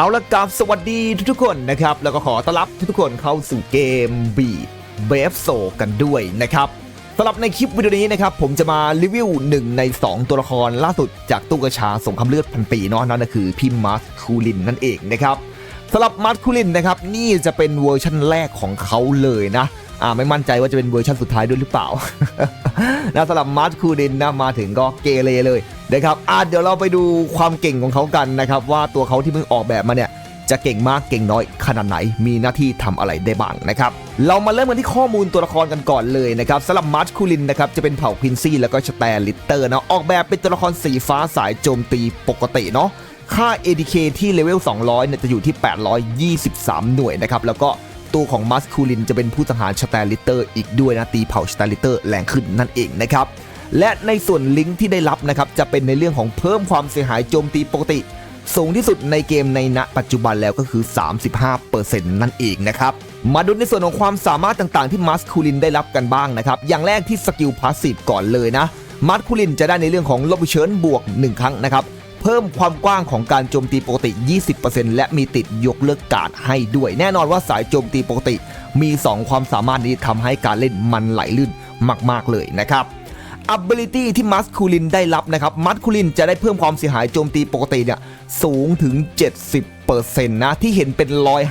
เอาละกับสวัสดีทุกๆคนนะครับ แล้วก็ขอต้อนรับทุกๆคนเข้าสู่เกมบีเบฟโซกันด้วยนะครับสำหรับในคลิปวิดีโอนี้นะครับ ผมจะมารีวิวหนึ่งใน 2 ตัวละครล่าสุดจากตู้กระชาสงครามเลือดพันปีเนาะนั่นก็คือพี่มาร์คคูลินนั่นเองนะครับสำหรับมาร์คคูลินนะครับนี่จะเป็นเวอร์ชันแรกของเขาเลยนะ อ่าไม่มั่นใจว่าจะเป็นเวอร์ชันสุดท้ายด้วยหรือเปล่า นะสำหรับมาร์คคูลินนะมาถึงก็เกเรเลยนะครับอะเดี๋ยวเราไปดูความเก่งของเขากันนะครับ ว่าตัวเขาที่เพิ่งออกแบบมาเนี่ยจะเก่งมากเก่งน้อยขนาดไหน มีหน้าที่ทำอะไรได้บ้างนะครับ เรามาเริ่มกันที่ข้อมูลตัวละครกันก่อนเลยนะครับสำหรับมาร์ชคูลินนะครับจะเป็นเผ่าควินซี่แล้วก็สแตนลิตเตอร์เนาะออกแบบเป็นตัวละครสีฟ้าสายโจมตีปกติเนาะค่า ADK ที่เลเวล 200เนี่ยจะอยู่ที่ 823 หน่วยนะครับ แล้วก็ ตัวของมัสคูลินจะเป็นผู้สังหารสแตลิเตอร์อีกด้วยนะตีเผาสแตลิเตอร์แรงขึ้นนั่นเองนะครับและในส่วนลิงก์ที่ได้รับนะครับจะเป็นในเรื่องของเพิ่มความเสียหายโจมตีปกติ สูงที่สุดในเกมในณปัจจุบันแล้วก็คือ 35%นั่นเองนะครับมาดูในส่วนของความสามารถต่างๆ ที่มัสคูลินได้รับกันบ้างนะครับอย่างแรกที่สกิลพาสซีฟก่อนเลยนะมัสคูลินจะได้ในเรื่องของลบเชิญบวก 1 ครั้งนะครับ เพิ่มความกว้างของการโจมตีปกติ 20%และมีติดยกเลิกการ์ดให้ด้วย แน่นอนว่าสายโจมตีปกติ มี 2 ความสามารถนี้ทำให้การเล่นมันไหลลื่นมาก ๆ เลยนะครับ ability ที่มัสคูลินได้รับนะครับ มัสคูลินจะได้เพิ่มความเสียหายโจมตีปกติเนี่ยสูงถึง 70%นะที่เห็นเป็น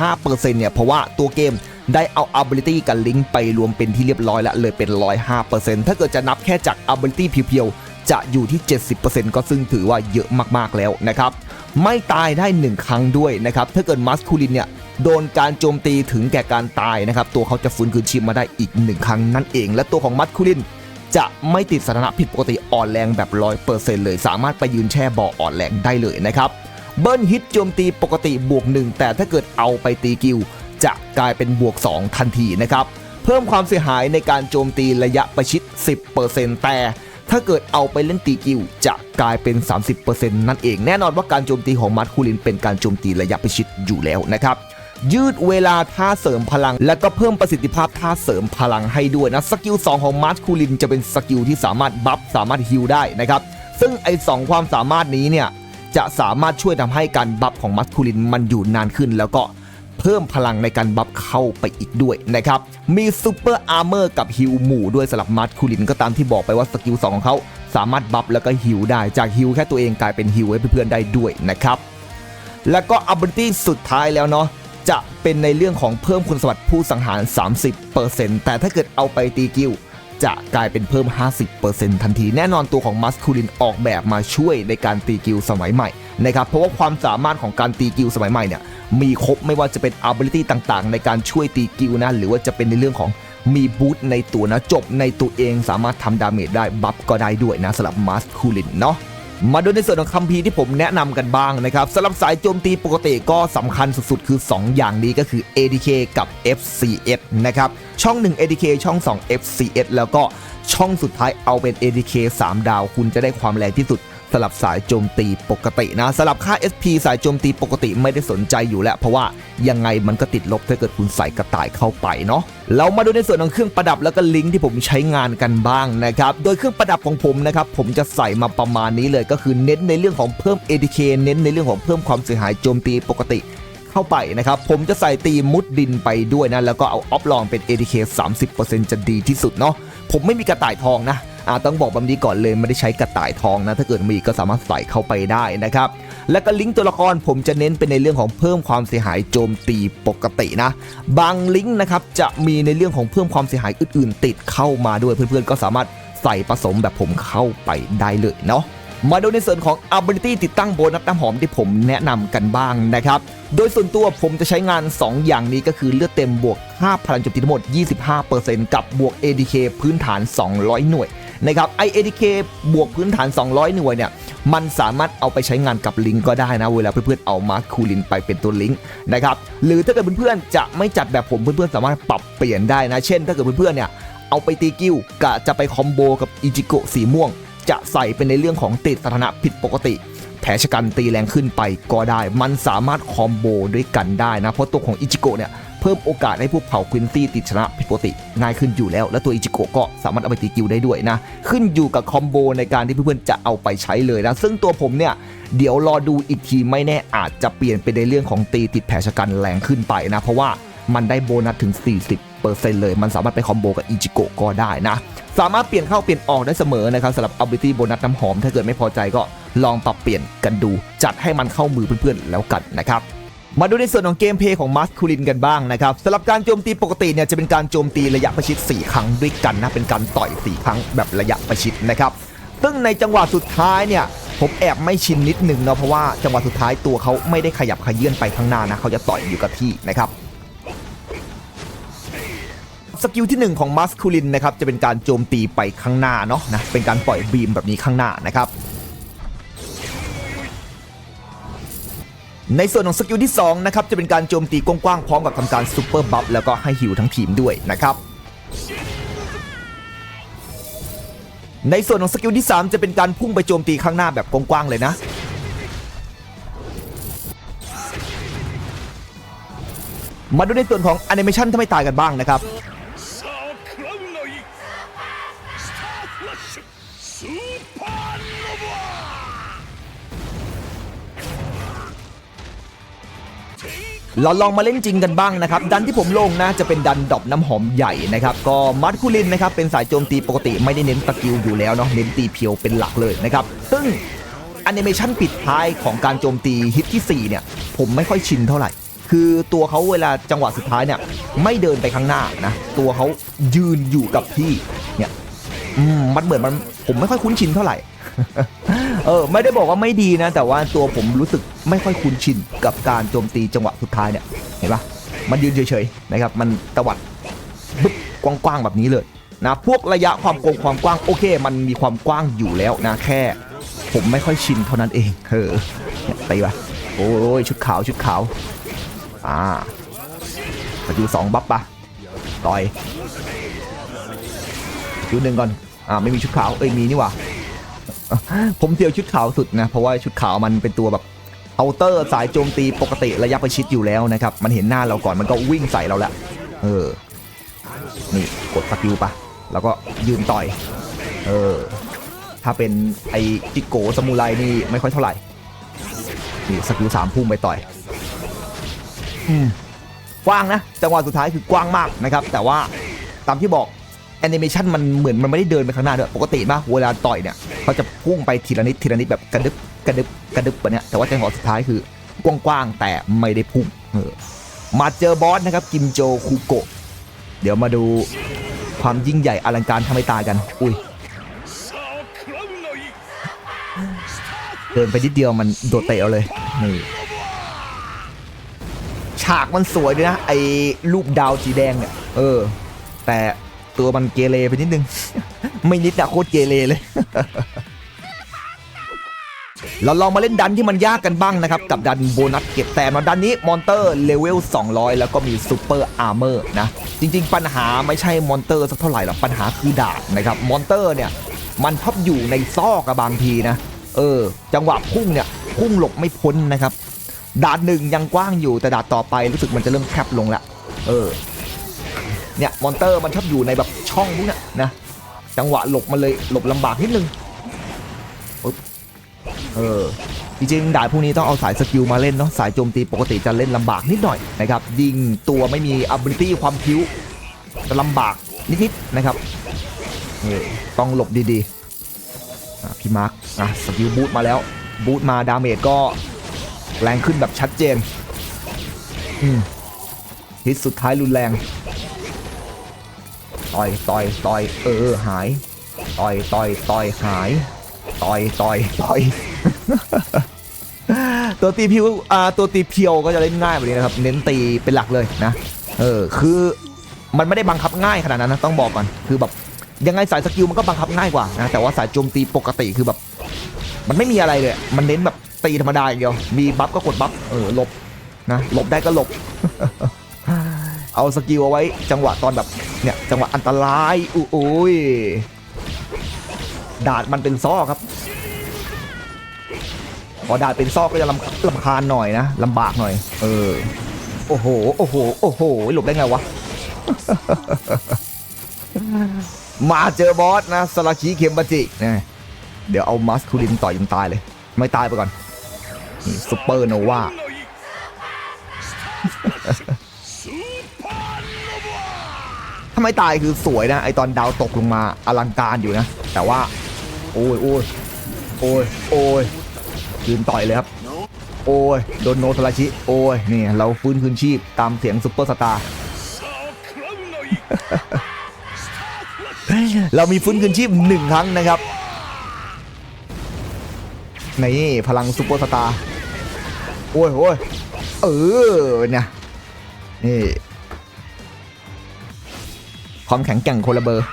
105%เนี่ยเพราะว่าตัวเกมได้เอา ability กับลิงก์ไปรวมเป็นที่เรียบร้อยแล้วเลยเป็น 105%ถ้าเกิดจะนับแค่จาก ability เพียวๆ จะอยู่ที่ 70%ก็ซึ่งถือว่าเยอะมากๆแล้วนะครับ ไม่ตายได้ 1 ครั้งด้วยนะครับ ถ้าเกิดมัสคูลินเนี่ยโดนการโจมตีถึงแก่การตายนะครับ ตัวเขาจะฟื้นคืนชีพมาได้อีกหนึ่งครั้งนั่นเอง และตัวของมัสคูลินจะไม่ติดสถานะผิดปกติอ่อนแรงแบบร้อยเปอร์เซ็นต์เลย สามารถไปยืนแช่บ่ออ่อนแรงได้เลยนะครับเบิ้ลฮิตโจมตีปกติบวก 1 แต่ถ้าเกิดเอาไปตีกิวจะกลายเป็นบวก 2 ทันทีนะครับ เพิ่มความเสียหายในการโจมตีระยะประชิด 10%แต่ ถ้าเกิดเอาไปเล่นตีกิวจะกลายเป็น 30%นั่นเอง แน่นอนว่าการโจมตีของมัดคูลินเป็นการโจมตีระยะประชิดอยู่แล้วนะครับยืดเวลาท่าเสริมพลัง และก็เพิ่มประสิทธิภาพท่าเสริมพลังให้ด้วยนะสกิล2ของมาร์ชคูลินจะเป็นสกิลที่สามารถบัฟสามารถฮิลได้นะครับซึ่งไอ้สองความสามารถนี้เนี่ยจะสามารถช่วยทำให้การบัฟของมัสคูลินมันอยู่นานขึ้น แล้วก็ เพิ่มพลังในการบัฟเข้าไปอีกด้วยนะครับ มีซูเปอร์อาร์เมอร์กับฮิลหมู่ด้วยสำหรับมัสคูลินก็ตามที่บอกไปว่าสกิล2ของเขาสามารถบัฟแล้วก็ฮิลได้จากฮิลแค่ตัวเองกลายเป็นฮิลให้เพื่อนๆได้ด้วยนะครับ แล้วก็ ability สุดท้ายแล้วเนาะจะเป็นในเรื่องของเพิ่มคุณสมบัติผู้สังหาร 30%แต่ถ้าเกิดเอาไปตีกิลจะกลายเป็นเพิ่ม 50%ทันที แน่นอนตัวของมัสคูลินออกแบบมาช่วยในการตีกิลสมัยใหม่นะครับ เพราะว่าความสามารถของการตีกิลสมัยใหม่เนี่ย มีครบไม่ว่าจะเป็น ability ต่างๆ ในการช่วยตีกิลนะหรือว่าจะเป็นในเรื่องของมีบูตในตัวนะจบในตัวเองสามารถทำดาเมจได้บัฟก็ได้ด้วยนะสำหรับมัสคูลินเนาะมาดูในส่วนของคัมภีร์ที่ผมแนะนำกันบ้างนะครับสำหรับสายโจมตีปกติก็สำคัญสุดๆ คือ 2 อย่างนี้ก็คือ ADK กับ FCS นะครับ ช่อง 1 ADK ช่อง 2 FCS แล้วก็ช่องสุดท้ายเอาเป็น ADK 3 ดาว คุณจะได้ความแรงที่สุด สำหรับสายโจมตีปกตินะสำหรับค่า SP สายโจมตีปกติไม่ได้สนใจอยู่แล้ว เพราะว่ายังไงมันก็ติดลบถ้าเกิดคุณใส่กระต่ายเข้าไปเนาะเรามาดูในส่วนของเครื่องประดับแล้วก็ลิงก์ที่ผมใช้งานกันบ้างนะครับโดยเครื่องประดับของผมนะครับผมจะใส่มาประมาณนี้เลยก็คือเน้นในเรื่องของเพิ่ม ADK เน้นในเรื่องของเพิ่มความเสียหายโจมตีปกติเข้าไปนะครับ ผมจะใส่ตีมุดดินไปด้วยนะ แล้วก็เอาออฟลองเป็น ADK 30%จะดีที่สุดเนาะผมไม่มีกระต่ายทองนะ อ่าต้องบอกแบบนี้ก่อนเลยไม่ได้ใช้กระต่ายทองนะ ถ้าเกิดมีก็สามารถใส่เข้าไปได้นะครับ แล้วก็ลิงก์ตัวละครผมจะเน้นเป็นในเรื่องของเพิ่มความเสียหายโจมตีปกตินะ บางลิงก์นะครับจะมีในเรื่องของเพิ่มความเสียหายอื่นๆ ติดเข้ามาด้วยเพื่อนๆ ก็สามารถใส่ผสมแบบผมเข้าไปได้เลยเนาะมาดูในส่วนของ ability ติดตั้งโบนัสน้ำหอมที่ผมแนะนำกันบ้างนะครับ โดยส่วนตัวผมจะใช้งาน 2 อย่างนี้ก็คือเลือดเต็มบวก 5 พลังโจมตีทั้งหมด 25%กับบวก ADK พื้นฐาน 200 หน่วย นะครับไอ ADK บวกพื้นฐาน 200 หน่วยเนี่ยมันสามารถเอาไปใช้งานกับลิงก์ก็ได้นะ เวลาเพื่อนๆเอามาร์คคูลินไปเป็นตัวลิงก์นะครับหรือถ้าเกิดเพื่อนๆจะไม่จัดแบบผมเพื่อนๆสามารถปรับเปลี่ยนได้นะ เช่น ถ้าเกิดเพื่อนๆเนี่ยเอาไปตีกิ้วกะจะไปคอมโบกับอิจิโกะสีม่วง จะใส่เป็นในเรื่องของติดสถานะผิดปกติแผลชะกันตีแรงขึ้นไปก็ได้ มันสามารถคอมโบด้วยกันได้นะ เพราะตัวของอิจิโกะเนี่ย เพิ่มโอกาสให้พวกเผ่าควินตี้ติดชนะผิดปกติง่ายขึ้นอยู่แล้ว และตัวอิจิโกะก็สามารถเอาไปตีกิลได้ด้วยนะ ขึ้นอยู่กับคอมโบในการที่เพื่อนๆจะเอาไปใช้เลยนะ ซึ่งตัวผมเนี่ยเดี๋ยวรอดูอีกทีไม่แน่อาจจะเปลี่ยนไปในเรื่องของตีติดแผลชะกันแรงขึ้นไปนะ เพราะว่ามันได้โบนัสถึง 40%เลย มันสามารถไปคอมโบกับอิจิโกะก็ได้นะ สามารถเปลี่ยนเข้าเปลี่ยนออกได้เสมอนะครับสำหรับ ability โบนัสน้ำหอม ถ้าเกิดไม่พอใจก็ลองปรับเปลี่ยนกันดู จัดให้มันเข้ามือเพื่อนๆแล้วกันนะครับ มาดูในส่วนของเกมเพย์ของมัสคูลินกันบ้างนะครับสำหรับการโจมตีปกติเนี่ยจะเป็นการโจมตีระยะประชิด 4 ครั้งด้วยกันนะ เป็นการต่อย 4 ครั้งแบบระยะประชิดนะครับซึ่งในจังหวะสุดท้ายเนี่ยผมแอบไม่ชินนิดหนึ่งเนาะเพราะว่าจังหวะสุดท้ายตัวเขาไม่ได้ขยับขยื่นไปข้างหน้านะเขาจะต่อยอยู่กับที่นะครับสกิลที่ 1 ของมัสคูลินนะครับจะเป็นการโจมตีไปข้างหน้าเนาะนะเป็นการปล่อยบีมแบบนี้ข้างหน้านะครับ ในส่วนของสกิลที่ 2 นะครับ จะเป็นการโจมตีกว้างๆพร้อมกับทำการซูเปอร์บัฟแล้วก็ให้ฮิวทั้งทีมด้วยนะครับ ในส่วนของสกิลที่ 3 จะเป็นการพุ่งไปโจมตีข้างหน้าแบบกว้างๆเลยนะ มาดูในส่วนของแอนิเมชันที่ไม่ตายกันบ้างนะครับซูเปอร์โนวา เราลองมาเล่นจริงกันบ้างนะครับ ดันที่ผมลงนะจะเป็นดันดอบน้ำหอมใหญ่นะครับ ก็มัดคูลินนะครับเป็นสายโจมตีปกติไม่ได้เน้นสกิลอยู่แล้วเนาะเน้นตีเพียวเป็นหลักเลยนะครับ ซึ่งแอนิเมชันปิดท้ายของการโจมตีฮิตที่ 4 เนี่ย ผมไม่ค่อยชินเท่าไหร่ คือตัวเขาเวลาจังหวะสุดท้ายเนี่ย ไม่เดินไปข้างหน้านะ ตัวเขายืนอยู่กับที่เนี่ยมมันเหมือนมันผมไม่ค่อยคุ้นชินเท่าไหร่ เออไม่ได้บอกว่าไม่ดีนะ แต่ว่าตัวผมรู้สึกไม่ค่อยคุ้นชินกับการโจมตีจังหวะสุดท้ายเนี่ยเห็นปะมันยืนเฉยๆนะครับ มันตวัดปึ๊บกว้างๆแบบนี้เลยนะพวกระยะความกงความกว้างโอเค มันมีความกว้างอยู่แล้วนะแค่ ผมไม่ค่อยชินเท่านั้นเองเออเนี่ยตีปะโอ้ยชุดขาวชุดขาวอ่าสกิลสองบัฟปะต่อยสกิลหนึ่งก่อนอ่าไม่มีชุดขาวเอ้ยมีนี่ว่า ผมเที่ยวชุดขาวสุดนะ เพราะว่าชุดขาวมันเป็นตัวแบบเอาเตอร์สายโจมตีปกติระยะประชิดอยู่แล้วนะครับ มันเห็นหน้าเราก่อนมันก็วิ่งใส่เราแล้วเออ นี่กดสกิลปะแล้วก็ยืนต่อย เออ ถ้าเป็นไอจิโกสมุไรนี่ไม่ค่อยเท่าไหร่ นี่สกิลสามพุ่งไปต่อยอืมกว้างนะ จังหวะสุดท้ายคือกว้างมากนะครับ แต่ว่าตามที่บอก แอนิเมชันมันเหมือนมันไม่ได้เดินไปข้างหน้าด้วยปกติมากเวลาต่อยเนี่ยเขาจะพุ่งไปทีละนิดทีละนิดแบบกระดึบกระดึบกระดึบแบบเนี้ยแต่ว่าจังหวะสุดท้ายคือกว้างๆแต่ไม่ได้พุ่งเออมาเจอบอสนะครับกิมโจคุโกะเดี๋ยวมาดูความยิ่งใหญ่อลังการทำให้ตายกัน อุ้ยเดินไปนิดเดียวมันโดดเตะเอาเลยนี่ฉากมันสวยด้วยนะไอ้รูปดาวสีแดงเนี่ยเออ แต่ ตัวมันเกเรไปนิดนึง ไม่นิดอะโคตรเกเรเลย เราลองมาเล่นดันที่มันยากกันบ้างนะครับ กับดันโบนัสเก็บแต้มนะดันนี้มอนเตอร์เลเวล 200 แล้วก็มีซูเปอร์อาร์เมอร์นะ จริง ๆ ปัญหาไม่ใช่มอนเตอร์สักเท่าไหร่หรอกปัญหาคือดาบนะครับมอนเตอร์เนี่ย มันชอบอยู่ในซอกกับบางทีนะ เออ จังหวะพุ่งเนี่ยพุ่งหลบไม่พ้นนะครับดาดหนึ่งยังกว้างอยู่แต่ดาดต่อไปรู้สึกมันจะเริ่มแคบลงละเออ เนี่ยมอนเตอร์มันชอบอยู่ในแบบช่องพวกเนี้ยนะจังหวะหลบมันเลยหลบลำบากนิดนึงปึ๊บเออจริงๆดาบพวกนี้ต้องเอาสายสกิลมาเล่นเนาะสายโจมตีปกติจะเล่นลำบากนิดหน่อยนะครับยิงตัวไม่มี ability ความพิ้วจะลำบากนิดๆนะครับต้องหลบดีๆพี่มาร์คอะสกิลบูทมาแล้วบูทมาดาเมจก็แรงขึ้นแบบชัดเจนอืมฮิตสุดท้ายรุนแรง ต่อยต่อยต่อยเออหายต่อยต่อยต่อยหายต่อยต่อยต่อยตัวตีพิวอ่าตัวตีเพียวก็จะเล่นง่ายแบบนี้นะครับ เน้นตีเป็นหลักเลยนะ เออคือมันไม่ได้บังคับง่ายขนาดนั้นนะต้องบอกก่อนคือแบบยังไงสายสกิลมันก็บังคับง่ายกว่านะแต่ว่าสายโจมตีปกติคือแบบ มันไม่มีอะไรเลย มันเน้นแบบตีธรรมดาอย่างเดียวมีบัฟก็กดบัฟเออหลบนะหลบได้ก็หลบ เอาสกิลเอาไว้จังหวะตอนแบบเนี่ยจังหวะอันตรายอุ้ยดาดมันเป็นซอกครับพอดาดเป็นซอกก็จะลำลำคาญหน่อยนะลำบากหน่อย เออโอ้โหโอ้โหโอ้โหหลบได้ไงวะมาเจอบอสนะสลาคีเข็มบัจิเนี่ยเดี๋ยวเอามัสคูลินต่อยจนตายเลย ไม่ตายไปก่อนซุปเปอร์โนวาาไม่ตายคือสวยนะ ไอตอนดาวตกลงมาอลังการอยู่นะ แต่ว่า โอ้ยโอ้ยโอ้ยโอ้ยยืนต่อยเลยครับ โอ้ยโดนโนทราชิ โอ้ยนี่เราฟื้นคืนชีพตามเสียงซุปเปอร์สตาร์เรามีฟื้นคืนชีพหนึ่งครั้งนะครับนี่พลังซุปเปอร์สตาร์โอ้ยโอ้ยเออเนี่ยนี่ ความแข็งแกร่งคนละเบอร์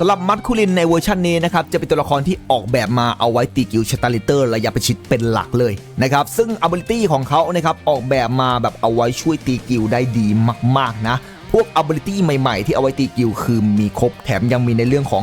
สำหรับมัตคูลินในเวอร์ชันนี้นะครับ จะเป็นตัวละครที่ออกแบบมาเอาไว้ตีกิวชตาลิเตอร์ระยะประชิดเป็นหลักเลยนะครับ ซึ่งอับิลิตี้ของเขานะครับ ออกแบบมาแบบเอาไว้ช่วยตีกิวได้ดีมาก ๆ นะ พวกอับิลิตี้ใหม่ ๆ ที่เอาไว้ตีกิวคือมีครบแถมยังมีในเรื่องของ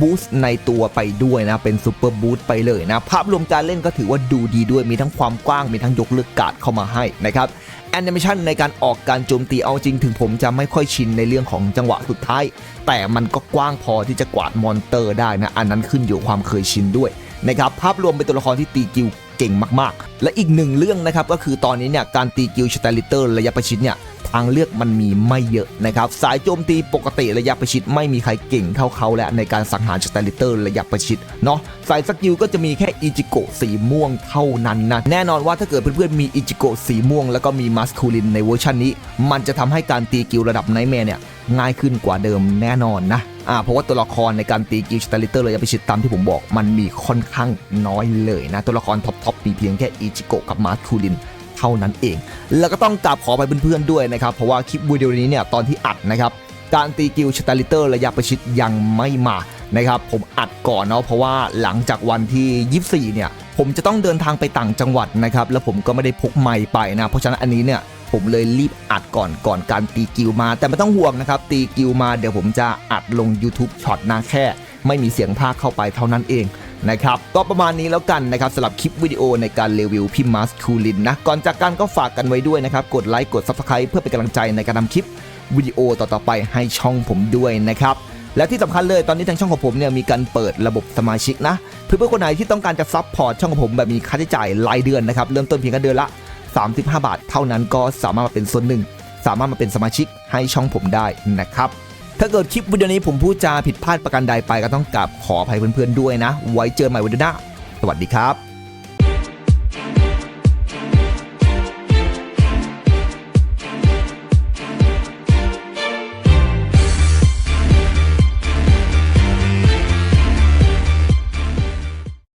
บูสต์ในตัวไปด้วยนะ เป็นซูเปอร์บูสต์ไปเลยนะ ภาพรวมการเล่นก็ถือว่าดูดีด้วยมีทั้งความกว้างมีทั้งยกเลิกการ์ดเข้ามาให้นะครับแอนิเมชันในการออกการโจมตีเอาจริงถึงผมจะไม่ค่อยชินในเรื่องของจังหวะสุดท้าย แต่มันก็กว้างพอที่จะกวาดมอนเตอร์ได้นะ อันนั้นขึ้นอยู่ความเคยชินด้วยนะครับภาพรวมเป็นตัวละครที่ตีกิลเก่งมากๆ และอีกหนึ่งเรื่องนะครับก็คือตอนนี้เนี่ยการตีกิลชตาลิเตอร์ระยะประชิดเนี่ย ทางเลือกมันมีไม่เยอะนะครับสายโจมตีปกติระยะประชิดไม่มีใครเก่งเท่าเขาและในการสังหารชตาลิเตอร์ระยะประชิดเนาะสายสกิลก็จะมีแค่อิจิโกะสีม่วงเท่านั้นนะแน่นอนว่าถ้าเกิดเพื่อนๆมีอิจิโกะสีม่วง แล้วก็มีมัสคูลินในเวอร์ชันนี้ มันจะทำให้การตีกิลระดับไนท์แมร์เนี่ยง่ายขึ้นกว่าเดิมแน่นอนนะอ่าเพราะว่าตัวละครในการตีกิลสตาลิเตอร์ระยะประชิดตามที่ผมบอก มันมีค่อนข้างน้อยเลยนะตัวละครท็อปทอปมีเพียงแค่อิจิโกะกับมาร์คูลิน ท่านั้นเอง แล้วก็ต้องกราบขอไปเพื่อนๆด้วยนะครับ เพราะว่าคลิปวิดีโอนี้เนี่ยตอนที่อัดนะครับการตีกิลสตาลิเตอร์ระยะประชิดยังไม่มานะครับผมอัดก่อนเนาะเพราะว่าหลังจากวันที่ 24 เนี่ย ผมจะต้องเดินทางไปต่างจังหวัดนะครับแล้วผมก็ไม่ได้พกไมค์ไปนะ เพราะฉะนั้นอันนี้เนี่ยผมเลยรีบอัดก่อนก่อนการตีกิวมา แต่ไม่ต้องห่วงนะครับ ตีกิวมาเดี๋ยวผมจะอัดลง YouTube ช็อตนาแค่ ไม่มีเสียงภาคเข้าไปเท่านั้นเอง นะครับ ก็ประมาณนี้แล้วกันนะครับสำหรับคลิปวิดีโอในการรีวิวพี่มาสคูลินนะ ก่อนจากกันก็ฝากกันไว้ด้วยนะครับ กดไลค์กด Subscribe เพื่อเป็นกำลังใจในการทำคลิปวิดีโอต่อๆไปให้ช่องผมด้วยนะครับและที่สำคัญเลยตอนนี้ทางช่องของผมเนี่ยมีการเปิดระบบสมาชิกนะ เพื่อนๆคนไหนที่ต้องการจะซับพอร์ตช่องของผมแบบมีค่าใช้จ่ายรายเดือนนะครับ เริ่มต้นเพียงแค่เดือนละ 35 บาท เท่านั้นก็สามารถมาเป็นส่วนหนึ่ง สามารถมาเป็นสมาชิกให้ช่องผมได้นะครับ ถ้าเกิดคลิปวิดีโอนี้ผมพูดจาผิดพลาดประการใดไปก็ต้องกราบขออภัยเพื่อนๆด้วยนะ ไว้เจอกันใหม่วันหน้าสวัสดีครับ